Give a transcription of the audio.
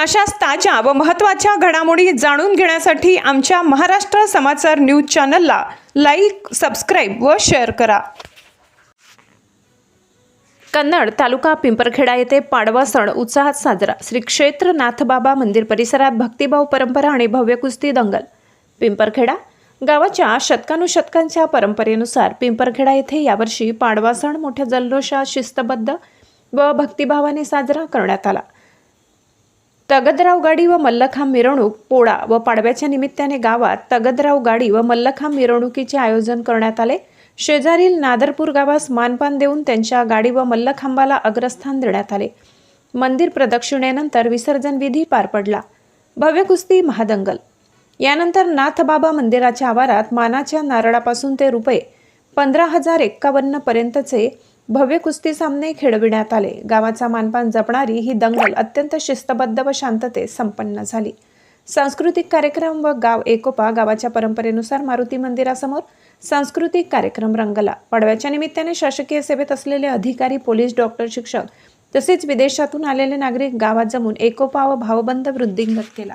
अशाच ताज्या व महत्त्वाच्या घडामोडी जाणून घेण्यासाठी आमच्या महाराष्ट्र समाचार न्यूज चॅनलला लाईक सबस्क्राईब व शेअर करा. कन्नड तालुका पिंपरखेडा येथे पाडवा सण उत्साहात साजरा. श्री क्षेत्र नाथबाबा मंदिर परिसरात भक्तिभाव परंपरा आणि भव्य कुस्ती दंगल. पिंपरखेडा गावाच्या शतकानुशतकांच्या परंपरेनुसार पिंपरखेडा येथे यावर्षी पाडवा सण मोठ्या जल्लोषात शिस्तबद्ध व भक्तिभावाने साजरा करण्यात आला. तगदराव गाडी व मल्लखांब मिरवणूक पोळा व पाडव्याच्या निमित्ताने गावात तगदराव गाडी व मल्लखांब मिरवणुकीचे आयोजन करण्यात आले. शेजारील नादरपूर गावास मानपान देऊन त्यांच्या गाडी व मल्लखांबाला अग्रस्थान देण्यात आले. मंदिर प्रदक्षिणेनंतर विसर्जन विधी पार पडला. भव्य कुस्ती महादंगल. यानंतर नाथबाबा मंदिराच्या आवारात मानाच्या नारळापासून ते रुपये पंधरा हजार एक्कावन्न पर्यंतचे भव्य कुस्ती सामने खेळविण्यात आले. गावाचा मानपान जपणारी ही दंगल अत्यंत शिस्तबद्ध व शांततेत संपन्न झाली. सांस्कृतिक कार्यक्रम व गाव एकोपा गावाच्या परंपरेनुसार मारुती मंदिरासमोर सांस्कृतिक कार्यक्रम रंगला. पडव्याच्या निमित्ताने शासकीय सेवेत असलेले अधिकारी पोलीस डॉक्टर शिक्षक तसेच विदेशातून आलेले नागरिक गावात जमून एकोपा व भावबंध वृद्धिंगत केला.